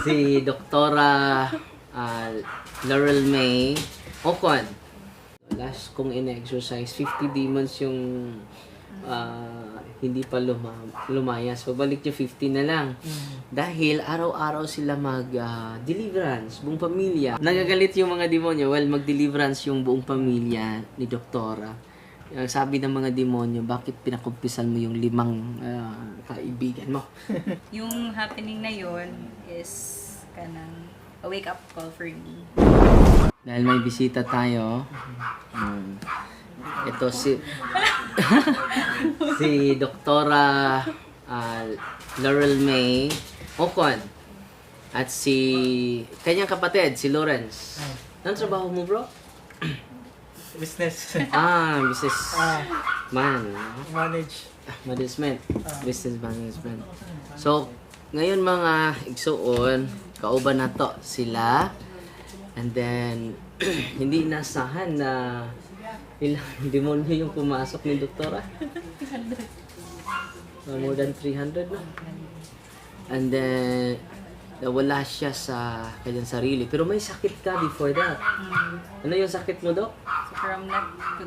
si Doktora ah, Laurel May Ocon. Last kong in-exercise, 50 demons yung ah, hindi pa luma, lumayas. Pabalik niya 50 na lang. Dahil araw-araw sila mag-deliverance, buong pamilya. Nagagalit yung mga demonyo. Well, mag-deliverance yung buong pamilya ni Doktora. Ang sabi ng mga demonyo, bakit pinakumpisan mo yung limang ah, kaibigan mo? Yung happening na yon is kanang a wake up call for me. Dahil may bisita tayo. Um, ito si si Doktora ah, Laurel May Ocon at si kanyang kapatid si Lawrence. Anong trabaho mo, bro? Business. Ah, business ah, man. manage. Management. Business management. So, ngayon mga igsuon, kauban na to sila. And then, hindi inasahan na ilang demonyo yung pumasok ni Doktora. Uh, more than 300 na. And then, nawala siya sa kanyang sarili. Pero may sakit ka before that. Ano yung sakit mo, Dok? So from left to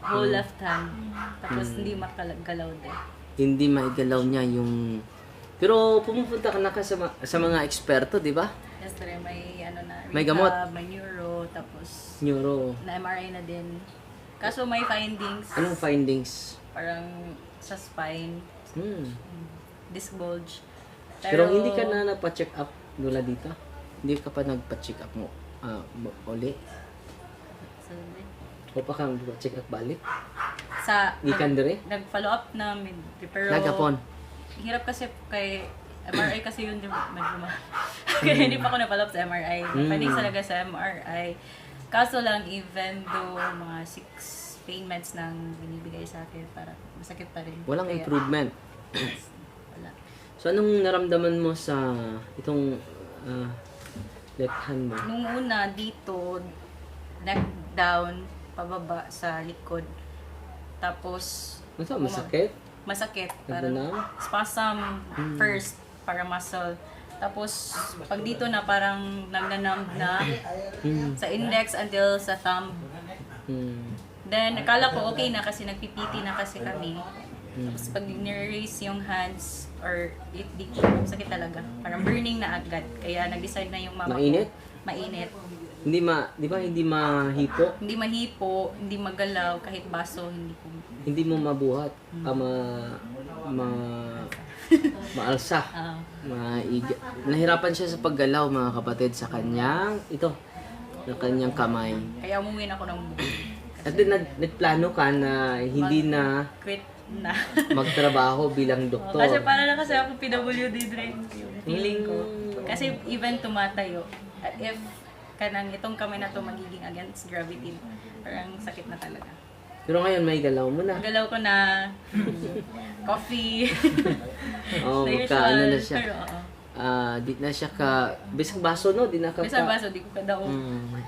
whole left hand. Tapos hindi makagalaw din. hindi maigalaw niya yung... Pero pumupunta ka na ka sa, ma- sa mga eksperto, di ba? Yes, sir, may ano na, May rehab, gamot. may neuro, tapos Neuro. na MRI na din. Kaso may findings, Anong findings? parang sa spine, Hmm. disc bulge. Pero, hindi ka na nagpa-check up mula dito? Hindi ka pa nagpa-check up mo mo- uli? O pa ka nagpa-check up balik? sa Gikan dire? nag-follow up namin. Pero Nagapon? hirap kasi kay MRI kasi yun yung medyo ma- Kaya hindi pa ako napalap sa MRI. Mm. Pwedeng talaga sa MRI. Kaso lang, even though mga six pain meds nang binibigay sa akin, para masakit pa rin. Walang Kaya, improvement. So, anong naramdaman mo sa itong ah, left hand mo? Nung una, dito, neck down, pababa sa likod. Tapos, Ano to? Masakit? masakit. Parang Nagunang? spasm first para muscle. Tapos, pag dito na parang nagnanumb na sa index until sa thumb. Hmm. Then, akala ko okay na kasi nagpipiti na kasi kami. Tapos, pag nire-raise yung hands or it di sakit talaga. Parang burning na agad. Kaya nag-decide na yung mama Mainit? ko. Mainit? Hindi ma, di ba hindi mahipo? Hindi mahipo, hindi magalaw, kahit baso, hindi ko. Hindi mo mabuhat. Ah, ma, ma, maalsa. Ah, Maiga. Nahirapan siya sa paggalaw mga kapatid sa kanyang, ito, sa kanyang kamay. kaya umuwi na ako ng At then nag, nagplano ka na hindi na quit na. magtrabaho bilang Oh, doktor. kasi para na kasi ako PWD din yung feeling ko. Kasi even tumatayo, if kanang itong kamay na to magiging against gravity, parang sakit na talaga. Pero ngayon may galaw mo na. Galaw ko na coffee. Oo, the magka ano na usual, siya. Pero oo. Ah, di na siya ka, bisag baso no, di na ka pa- baso, di ko kada Mm.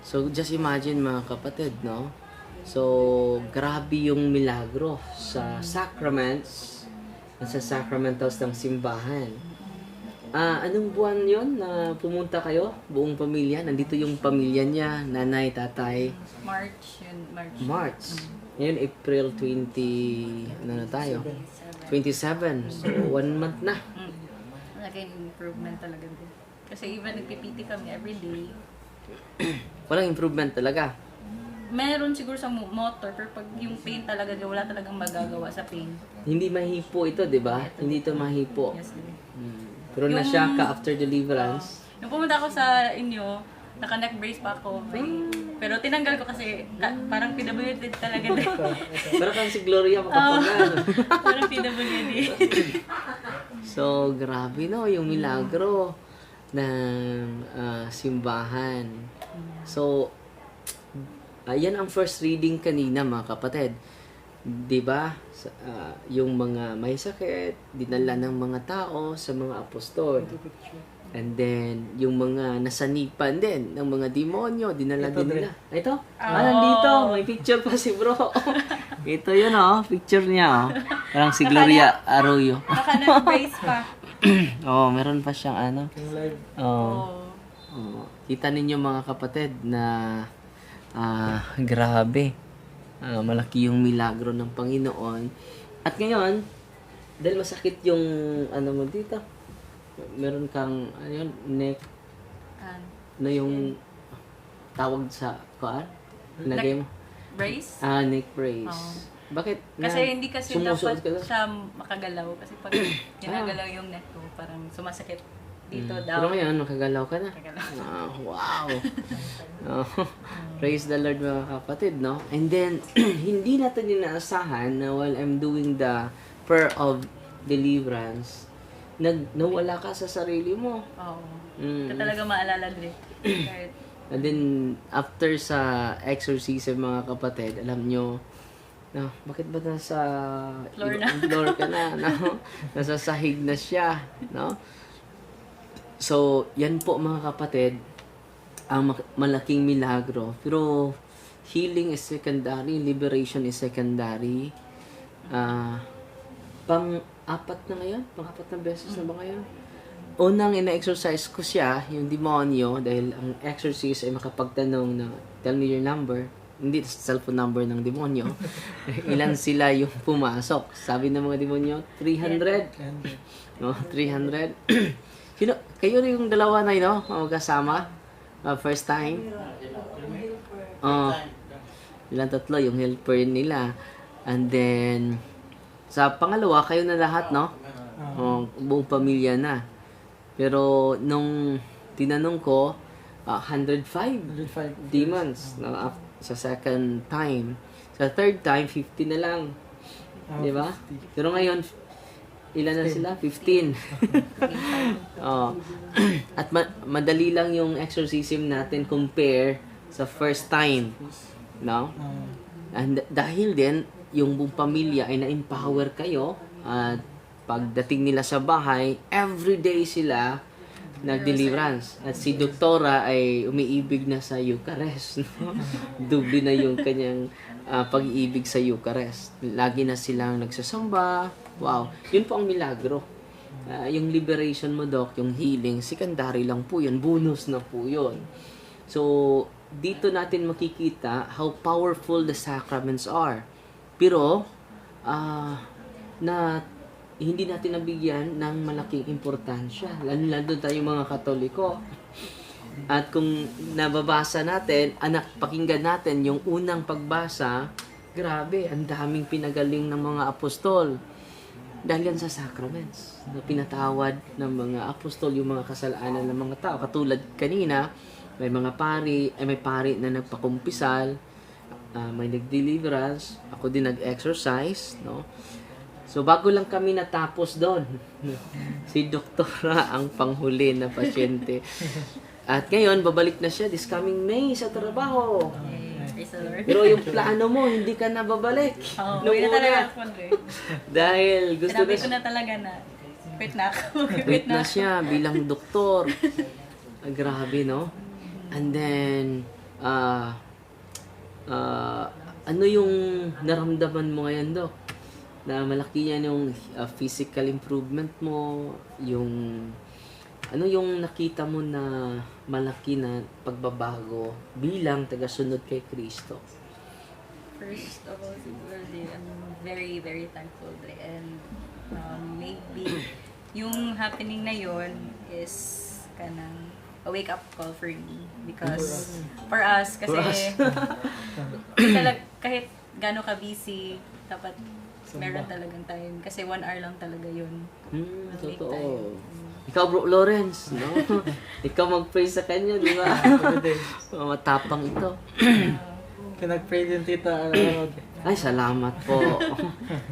So, just imagine mga kapatid, no? So, grabe yung milagro sa sacraments, sa sacramentals ng simbahan. Ah, anong buwan yon na pumunta kayo, buong pamilya? Nandito yung pamilya niya, nanay, tatay. March, yun, March. March. Ngayon, April 20, ano na tayo? 27. So, one month na. Mm. Malaking improvement talaga din. Kasi even nagpipiti kami every day, Walang improvement talaga. Meron siguro sa mo- motor, pero pag yung pain talaga, wala talagang magagawa sa pain. Hindi mahipo ito, di ba? Hindi ito mahipo. Yes. Hmm. Pero nasya ka after deliverance. Nung pumunta ako sa inyo, naka-neck brace pa ako. Pero tinanggal ko kasi ka- parang PWD talaga din. Pero kang si Gloria makapagal. parang PWD. so, grabe no, yung milagro ng ah, simbahan. So, ayan ang first reading kanina mga kapatid. 'Di ba? Sa- ah, yung mga may sakit, dinala ng mga tao sa mga apostol. And then, yung mga nasanipan din ng mga demonyo, dinala din nila. Ay, Ito? Ah, nandito. May picture pa si bro. Ito yun, oh. Picture niya, oh. Parang si Gloria Arroyo. Naka-neck brace pa. oh, meron pa siyang ano. Yung live. Oh. Oo. oh. Kita ninyo mga kapatid na ah grabe. Ah, malaki yung milagro ng Panginoon. At ngayon, dahil masakit yung ano mo dito. Meron kang ano yun, neck Ah, na yung tawag sa kuan. Lagay mo. brace? Ah, neck brace. Oo. Bakit? Kasi na- hindi kasi sumusuot dapat ka lang? siya makagalaw. Kasi pag ginagalaw yung neck ko, parang sumasakit dito Mm. daw. Pero ngayon, makagalaw ka na. Makagalaw. Ah, wow. Oh, praise the Lord mga kapatid, no? And then, hindi natin inaasahan na while I'm doing the prayer of deliverance, nag nawala ka sa sarili mo. Oo. Mm. Ito talaga maalala din. Kahit And then, after sa exorcism mga kapatid, alam nyo, no, bakit ba nasa Floor ibang floor ka na, no? Nasa sahig na siya, no? So, yan po mga kapatid, ang malaking milagro. Pero, healing is secondary, liberation is secondary. Ah, pang apat na ngayon? Pang apat na beses na ba ngayon? Unang ina-exercise ko siya, yung demonyo, dahil ang exorcist ay makapagtanong na, tell me your number. Hindi cellphone number ng demonyo. Ilan sila yung pumasok. Sabi ng mga demonyo, 300. And No, 300. Sino, kayo yung dalawa na yun, no? Magkasama? Uh, first time? Oh, ilang tatlo, yung helper nila. And then, sa pangalawa, kayo na lahat, no? Oh, buong pamilya na. Pero, nung tinanong ko, ah, 105 105. demons na af- sa second time. Sa third time, 50 na lang. Ah, Di ba? 50. Pero ngayon, ilan na sila? 15. oh. At ma- madali lang yung exorcism natin compare sa first time. No? Ah, And dahil din, yung buong pamilya ay na-empower kayo at pagdating nila sa bahay, everyday sila nag-deliverance. At si Doktora ay umiibig na sa Eucharist. No? Doble na yung kanyang ah, pag-ibig sa Eucharist. Lagi na silang nagsasamba. Wow. Yun po ang milagro. Ah, yung liberation mo, Doc, yung healing, secondary lang po yun. Bonus na po yun. So, dito natin makikita how powerful the sacraments are. Pero, ah, na hindi natin nabigyan ng malaking importansya. Lalo-lalo tayo mga Katoliko. At kung nababasa natin, anak, pakinggan natin yung unang pagbasa, grabe, ang daming pinagaling ng mga apostol. Dahil yan sa sacraments. Na pinatawad ng mga apostol yung mga kasalanan ng mga tao. Katulad kanina, may mga pari, ay may pari na nagpakumpisal, ah, may nag-deliverance, ako din nag-exercise, no? So, bago lang kami natapos doon, si doktora ang panghuli na pasyente. At ngayon, babalik na siya this coming May sa trabaho. Lord. Pero yung plano mo, hindi ka na babalik. Oo, Nung uwi na una. talaga ako. eh. Dahil gusto Sinabi na ko na talaga na quit na ako. Quit na siya bilang doktor. Ah, grabe, no? And then, ah, ah, ano yung naramdaman mo ngayon, Dok? Na malaki yan yung ah, physical improvement mo, yung ano yung nakita mo na malaki na pagbabago bilang tagasunod kay Kristo? First of all, siguro din, I'm very, very thankful din. And um, maybe yung happening na yon is kanang a wake-up call for me. Because for us, kasi For us. talag, kahit gano'n ka busy, dapat meron talagang time. Kasi one hour lang talaga yun. Hmm, totoo. time. Ikaw, bro Lawrence, no? Ikaw mag-pray sa kanya, di ba? Matapang ito. Kaya nag-pray din tita. ano, Ay, salamat po.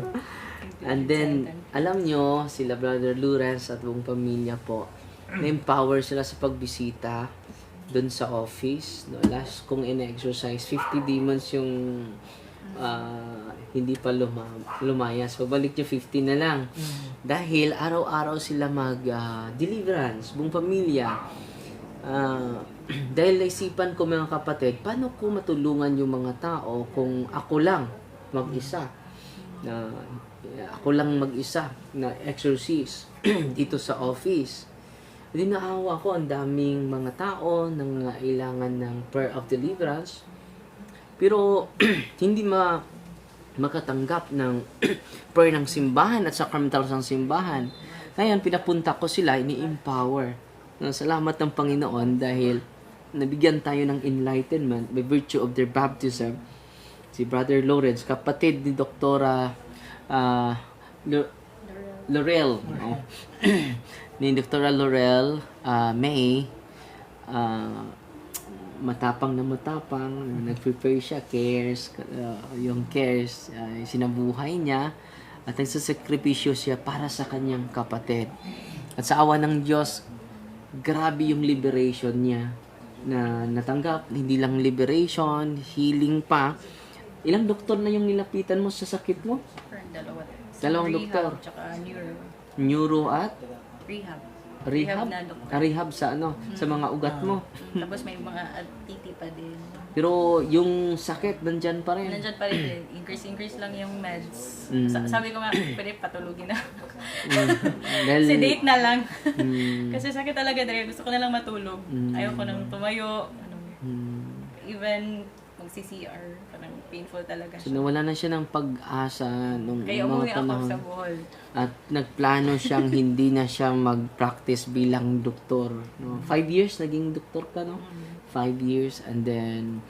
And then, alam nyo, sila Brother Lawrence at buong pamilya po, na-empower sila sa pagbisita doon sa office. No? Last kong in-exercise, 50 demons yung ah, hindi pa luma- lumayas. Pabalik nyo, 50 na lang. Dahil araw-araw sila mag-deliverance, buong pamilya. Ah, dahil naisipan ko mga kapatid, paano ko matulungan yung mga tao kung ako lang mag-isa? Na ako lang mag-isa na exorcist. dito sa office. Hindi naawa ko, ang daming mga tao nang kailangan ng prayer of deliverance. Pero hindi ma makatanggap ng prayer ng simbahan at sacramentals ng simbahan. Ngayon, pinapunta ko sila, ini-empower. Salamat ng Panginoon dahil nabigyan tayo ng enlightenment by virtue of their baptism. Si Brother Lawrence, kapatid ni Doktora Lo- Laurel, no? ni Doktora Laurel ah, May, ah, matapang na matapang, nag-prepare siya, cares, uh, yung cares, uh, sinabuhay niya, at nagsasakripisyo siya para sa kanyang kapatid. At sa awa ng Diyos, grabe yung liberation niya na natanggap, hindi lang liberation, healing pa. Ilang doktor na yung nilapitan mo sa sakit mo? Dalawa. Dalawang Rehab, doktor. Tsaka neuro. Neuro at Rehab. Rehab? na doktor. Ah, rehab sa ano? Sa mga ugat mo. Tapos may mga titi pa din. Pero yung sakit, nandyan pa rin. Nandyan pa rin din. Increase-increase lang yung meds. Mm. Sa- sabi ko nga, pwede patulugin na. Mm. Dahil, Sedate na lang. Mm. Kasi sakit talaga, Dre. Gusto ko na lang matulog. Mm. Ayaw ko nang tumayo. Ano, Mm. even mag-CCR. Parang painful talaga So, siya. nawala na siya ng pag-asa nung Kaya umuwi mga ako panahon. sa Bohol. At nagplano siyang hindi na siya mag-practice bilang doktor. No? Five years, naging doktor ka, no? Five years. And then,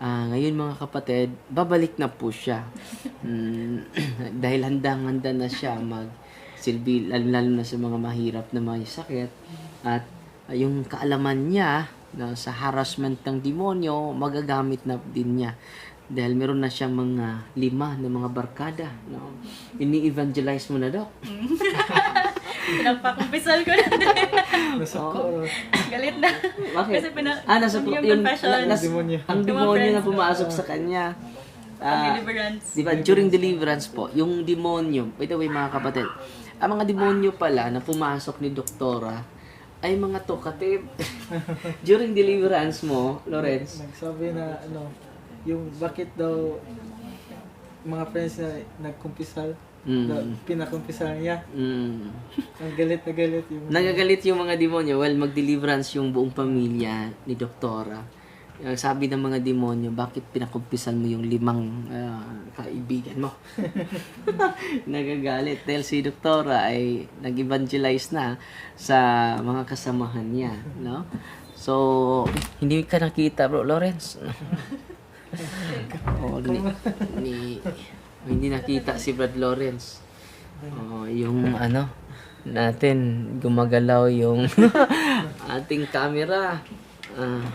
ah ngayon mga kapatid, babalik na po siya. Mm, dahil handang-handa na siya mag silbi, lalo, lalo na sa mga mahirap na may sakit. At ah, yung kaalaman niya na sa harassment ng demonyo, magagamit na din niya. Dahil meron na siya mga lima na mga barkada. No? Ini-evangelize mo na, Dok. Pinagpakumpisal ko na. Dre. Nasa ko. Galit na. Bakit? Kasi pina- ah, nasa yung yung, confession. nas- Demonyo. ang demonyo na pumasok sa kanya. Ah, deliverance. Di ba, during deliverance po, yung demonyo, by the way mga kapatid, ang mga demonyo pala na pumasok ni Doktora ay mga talkative. during deliverance mo, Lawrence, Nagsabi na ano, yung bakit daw mga friends na nagkumpisal, Mm. na pinakumpisal niya. mm, Ang galit na galit yung nagagalit yung mga demonyo. Well, mag-deliverance yung buong pamilya ni Doktora. Yung Sabi ng mga demonyo, bakit pinakumpisan mo yung limang ah, kaibigan mo? Nagagalit. Dahil si Doktora ay nag-evangelize na sa mga kasamahan niya. No? So, hindi ka nakita, bro, Lawrence. oh, ni, ni, hindi nakita si Brad Lawrence. Oh, yung ano, natin gumagalaw yung ating camera. Ah,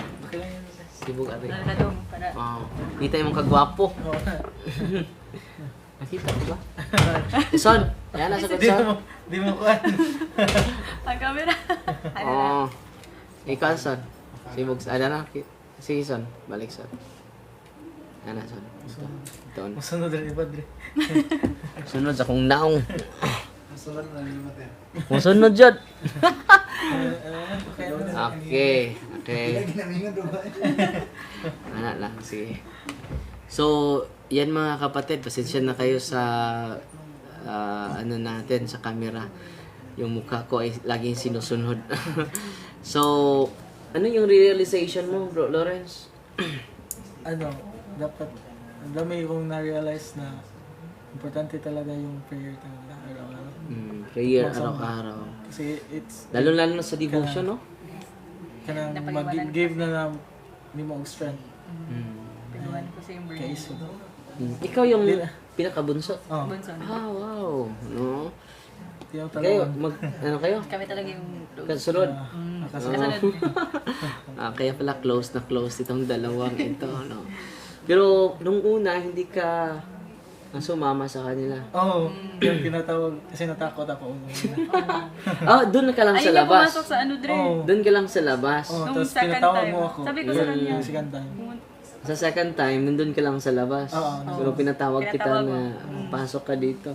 sibog ari. Nakadong para Oh, kita yung kagwapo. Nakita ko ba? Son, yan nasa Di Son. mo, di mo kuhan. ang camera. Na? Oh. Ikaw, Son. Sibog, ano na? Sige, Son. Balik, Son. Ano, Son? Ito. Ito. Masunod rin iba dre. Sunod sa kong naong. Masunod na rin mati. Musunod dyan. Okay. Okay. Ano lang, sige. So, yan mga kapatid, pasensya na kayo sa ah, ano natin, sa camera. Yung mukha ko ay laging sinusunod. so, ano yung realization mo, bro Lawrence? Ano, dapat, ang dami kong na-realize na importante talaga yung prayer talaga. Prayer araw-araw. Kasi it's, Lalo-lalo na sa devotion, no? kanang Napag-iwanan mag-give na na ni mo strength. Mm. Pinuwan ko sa yung Kaya burden. iso. Ikaw yung pinakabunso. Oh, Bunso. Ah, wow. No? yung Kayo, talaga. mag, ano kayo? Kami talaga yung close. Kasunod. Mm, Kasunod. kasunod. Ah, kaya pala close na close itong dalawang ito, no? Pero nung una, hindi ka ah, sumama sa kanila. Oo, oh, yung tinatawag, kasi natakot ako. Ah, doon ka lang Ayun sa yung labas. pumasok sa ano, Dre. Oo. Doon ka lang sa labas. Oh, Nung tapos second pinatawag time. mo ako. Sabi ko sa kanya. Yung second time. Sa second time, nandun ka lang sa labas. Oo, Pero pinatawag kita Pinatawag na pasok ka dito.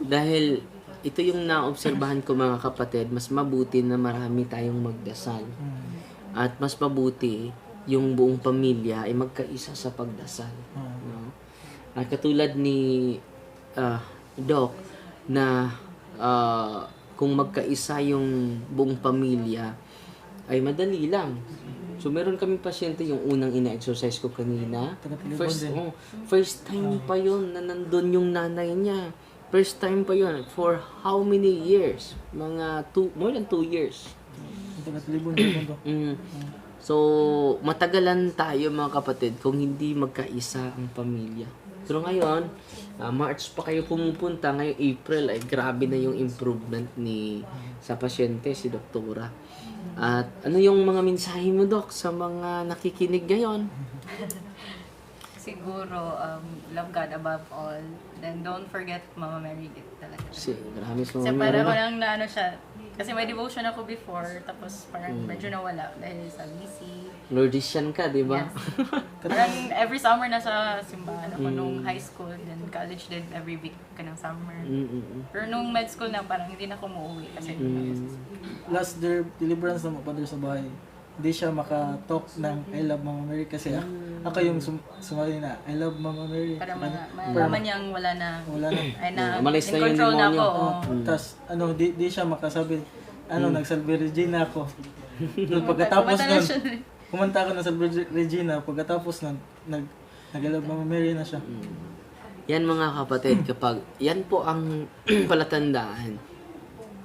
Dahil ito yung naobserbahan ko mga kapatid, mas mabuti na marami tayong magdasal. Hmm. At mas mabuti yung buong pamilya ay magkaisa sa pagdasal. Oo. At katulad ni ah, Doc na ah, kung magkaisa yung buong pamilya, ay madali lang. So, meron kaming pasyente yung unang ina-exercise ko kanina. First, oh, first time pa yun na nandun yung nanay niya. First time pa yun. For how many years? Mga two, more than two years. Mm. So, matagalan tayo mga kapatid kung hindi magkaisa ang pamilya. Pero ngayon, ah, March pa kayo pumupunta, ngayon April, ay grabe na yung improvement ni sa pasyente, si doktora. At ano yung mga mensahe mo, Dok, sa mga nakikinig ngayon? Siguro, um, love God above all. Then don't forget Mama Mary Gift talaga. Kasi marami sa Kasi mga parang ko lang na ano siya, kasi may devotion ako before, tapos parang Hmm. medyo nawala dahil sa busy. Lordesian ka, di ba? Yes. parang every summer nasa simbahan ako nung high school, then college din every week ka ng summer. Mm-mm. Pero nung med school na parang hindi na ako umuwi kasi Mm. Last their deliverance ng father sa bahay, hindi siya maka-talk ng I love Mama Mary kasi ako, ako yung sum sumali na I love Mama Mary. para ma- malaman niyang wala na, wala na. ay na, Umalis in na yung control na demonyo. ako. oo. Tapos ano, di, di siya makasabi, ano, Hmm. nagsalve Regina ako. Nung pagkatapos Kumanta na nun, siya. Kumanta ako ng salve Regina, pagkatapos nag, nag I love Mama Mary na siya. Yan mga kapatid, kapag yan po ang palatandaan.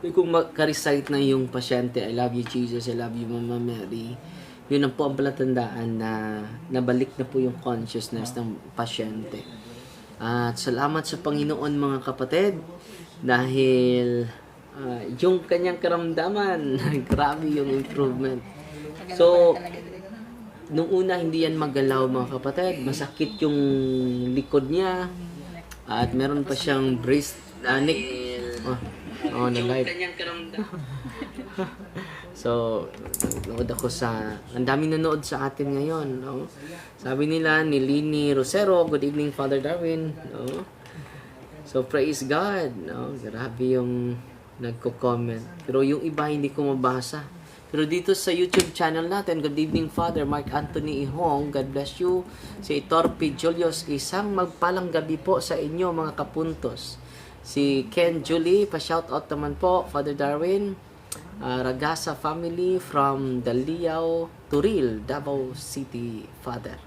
Kung makarecite na yung pasyente, I love you Jesus, I love you Mama Mary, yun ang po ang palatandaan na nabalik na po yung consciousness ng pasyente. At salamat sa Panginoon mga kapatid dahil ah, yung kanyang karamdaman, grabe yung improvement. So, nung una hindi yan magalaw mga kapatid, masakit yung likod niya at meron pa siyang brace uh, neck oh, oh na live. so, nanood ako sa, ang daming nanood sa atin ngayon, no? Sabi nila ni Lini Rosero, good evening Father Darwin, no? So, praise God, no? Grabe yung nagko-comment. Pero yung iba hindi ko mabasa. Pero dito sa YouTube channel natin, good evening Father Mark Anthony Ihong, God bless you. Si Torpi Julius, isang magpalang gabi po sa inyo mga kapuntos. Si Ken Julie, pa-shoutout naman po, Father Darwin. Ah, Ragasa family from Daliao, Turil, Davao City, Father.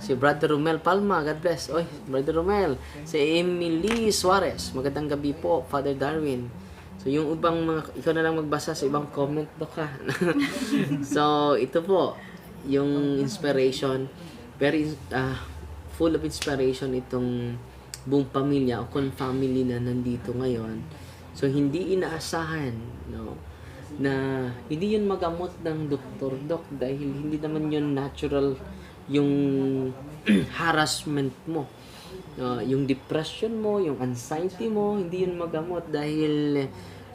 Si Brother Romel Palma, God bless. Oy, Brother Romel. Si Emily Suarez, magandang gabi po, Father Darwin. So, yung ibang mga, ikaw na lang magbasa sa ibang comment do ka. so, ito po, yung inspiration, very, ah, full of inspiration itong buong pamilya o kung family na nandito ngayon. So, hindi inaasahan, no? na hindi yun magamot ng doktor dok dahil hindi naman yun natural yung harassment mo Uh, yung depression mo, yung anxiety mo, hindi yun magamot dahil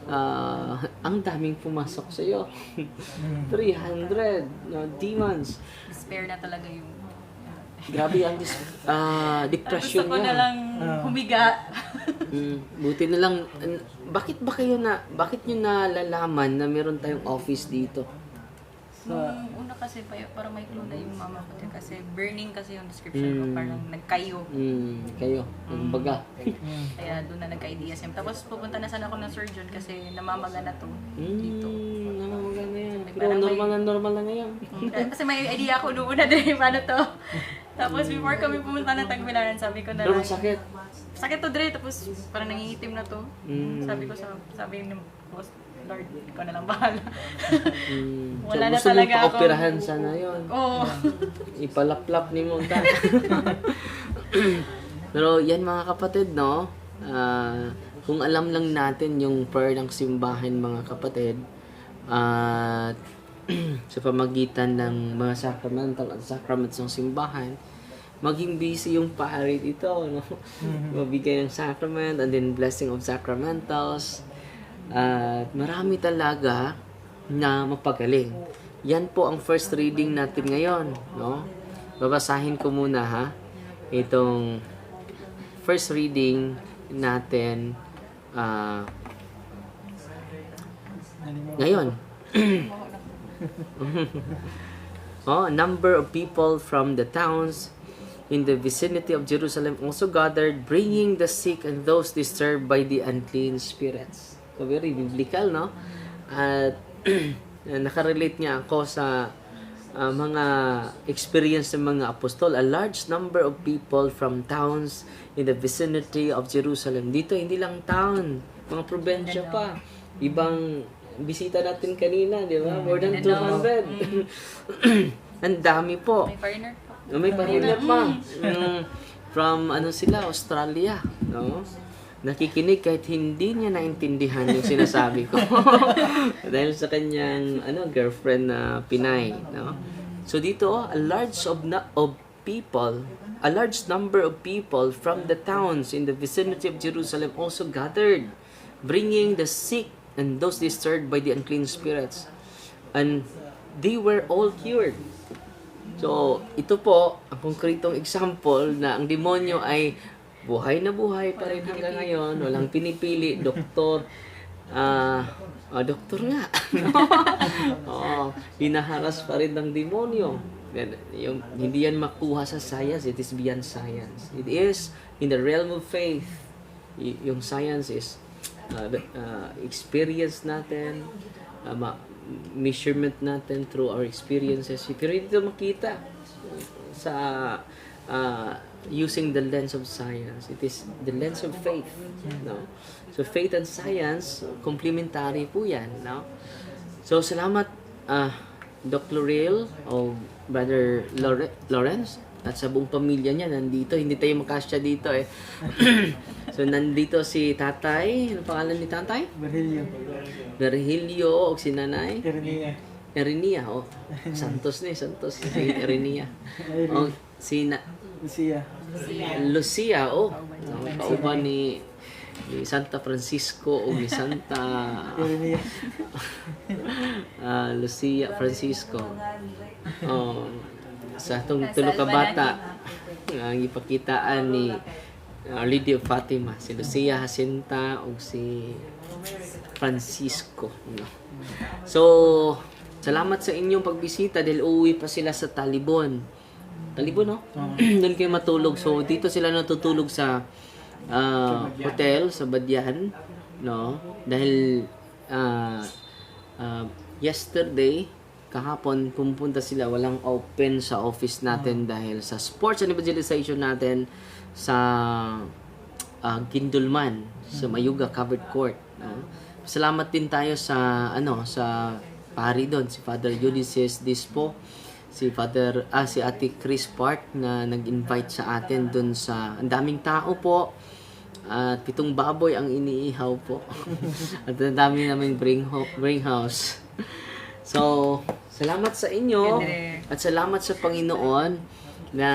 uh, ang daming pumasok sa iyo. 300 no, demons. Despair na talaga yung... Grabe ang dis- ah, Gusto depression ko na niya. lang humiga. Mm, buti na lang an- bakit ba kayo na bakit niyo nalalaman na meron tayong office dito? Nung una kasi pa, parang may clue na yung mama ko din kasi burning kasi yung description ko, parang nagkayo. Mm, kayo, kumbaga. Kaya doon na nagka-idea siya. Tapos pupunta na sana ako ng surgeon kasi namamaga na to Mm, dito. namamaga na yan. Pero Parang may- normal na normal na ngayon. kasi may idea ako noong una din paano to. Tapos before kami pumunta ng Tagbilaran, sabi ko na Pero lang, masakit. sakit to Dre, tapos parang nangingitim na to. Mm. Sabi ko sa, sabi ng boss, Lord, ikaw na lang bahala. Mm. So, Wala na gusto mo talaga ako. pa-operahan sana yon. Oo. Ipalaplap ni mo ta. Pero yan mga kapatid, no? Ah, kung alam lang natin yung prayer ng simbahan mga kapatid, at sa pamagitan ng mga sacramental at sacraments ng simbahan, maging busy yung pari dito, no? Mabigay ng sacrament and then blessing of sacramentals. At marami talaga na mapagaling. Yan po ang first reading natin ngayon, no? Babasahin ko muna ha. Itong first reading natin ah, ngayon. oh, a number of people from the towns in the vicinity of Jerusalem also gathered, bringing the sick and those disturbed by the unclean spirits. Very biblical, no? At nakarelate nga ako sa ah, mga experience ng mga apostol. A large number of people from towns in the vicinity of Jerusalem. Dito, hindi lang town, mga probensya pa. Ibang bisita natin kanina, di ba? More than 200. Ang dami po. May foreigner pa. May pamilya pa. Mm, from ano sila, Australia, no? Nakikinig kahit hindi niya naintindihan yung sinasabi ko. Dahil sa kanyang ano girlfriend na Pinay, no? So dito, a large of na- of people, a large number of people from the towns in the vicinity of Jerusalem also gathered, bringing the sick and those disturbed by the unclean spirits. And they were all cured. So, ito po, ang konkretong example na ang demonyo ay buhay na buhay pa rin hanggang ngayon. Walang pinipili, doktor. Ah, ah, doktor nga. Oo, hinaharas pa rin ng demonyo. Yung, hindi yan makuha sa science, it is beyond science. It is in the realm of faith. Y- yung science is uh, uh, experience natin, uh, ma- measurement natin through our experiences. Pero hindi ito makita sa uh, using the lens of science. It is the lens of faith. No? So faith and science, complementary po yan. No? So salamat uh, Doc Lorel o Brother Lore- Lawrence at sa buong pamilya niya nandito. Hindi tayo makasya dito eh. so nandito si tatay. Ano pangalan ni tatay? Berhelio. Virgilio o si nanay. Ernia. Erinia, oh. Santos ni, Santos. Si Erinia. Oh, si na, Lucia. Lucia, oh. Ang kauban ni, ni Santa Francisco o ni Santa ah, Lucia Francisco. Oh, sa itong tulo ka bata, ang ipakitaan ni uh, Lady of Fatima, si Lucia Jacinta o si Francisco. No? So, salamat sa inyong pagbisita dahil uuwi pa sila sa Talibon. Talibon, no? Doon kayo matulog. So, dito sila natutulog sa ah, hotel sa Badyan, no? Dahil ah, ah, yesterday, kahapon, pumunta sila, walang open sa office natin dahil sa sports and evangelization natin sa uh, Gindulman, sa Mayuga Covered Court. No? Salamat din tayo sa, ano, sa pari doon, si Father Ulysses Dispo, si Father, ah, si Ate Chris Park na nag-invite sa atin doon sa, ang daming tao po, at pitong baboy ang iniihaw po. At ang dami namin bring, ho- bring house. So, salamat sa inyo at salamat sa Panginoon na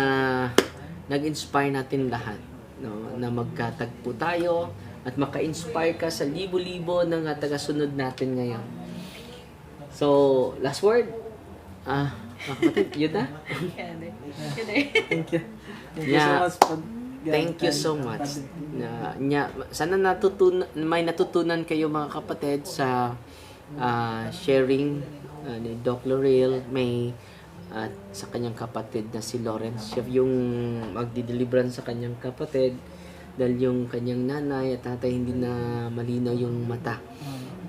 nag-inspire natin lahat no na magkatagpo tayo at maka-inspire ka sa libo-libo ng uh, tagasunod natin ngayon. So, last word. Ah, ah kapatid, yun na? Thank you. Thank you so much. Thank you so much. Na, nya, sana natutunan, may natutunan kayo mga kapatid sa ah, sharing ah, ni Doc Lorel, may at sa kanyang kapatid na si Lawrence. Siya yung magdideliveran sa kanyang kapatid dahil yung kanyang nanay at tatay hindi na malinaw yung mata.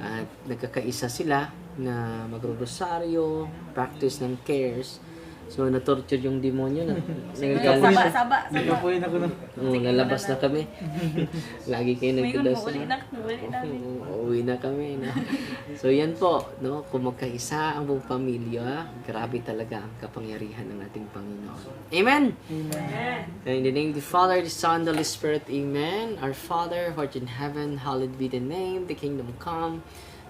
At nagkakaisa sila na magro-rosaryo, practice ng cares. So, na-torture yung demonyo na. Nagagalit Saba, siya. saba, saba. Nagkapuin ako ng Oo, lalabas na kami. Lagi kayo May nagdadas uli na, na. Uuwi na kami. Na. So yan po, no? kung magkaisa ang buong pamilya, grabe talaga ang kapangyarihan ng ating Panginoon. Amen! Amen. In the name of the Father, the Son, the Holy Spirit, Amen. Our Father, who art in heaven, hallowed be the name, the kingdom come,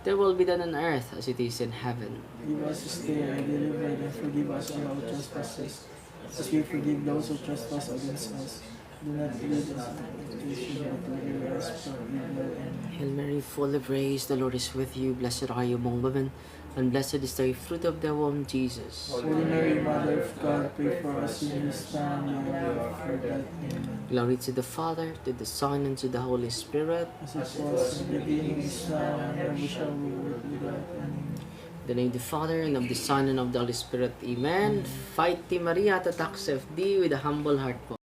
Thy will be done on earth as it is in heaven. Give us this day our daily bread and forgive us all our trespasses, as we forgive those who trespass against us. Do not lead us into temptation, but deliver us from evil. Hail Mary, full of grace, the Lord is with you. Blessed are you among women, and blessed is the fruit of thy womb, Jesus. Holy Mary, Mother of God, pray for us sinners now and at the of our death. Amen. Glory to the Father, to the Son, and to the Holy Spirit. As it was in the beginning, is now, and ever shall be, world without end. In the name of the Father, and of the Son, and of the Holy Spirit. Amen. Fight, Maria, at attack of thee with a humble heart po.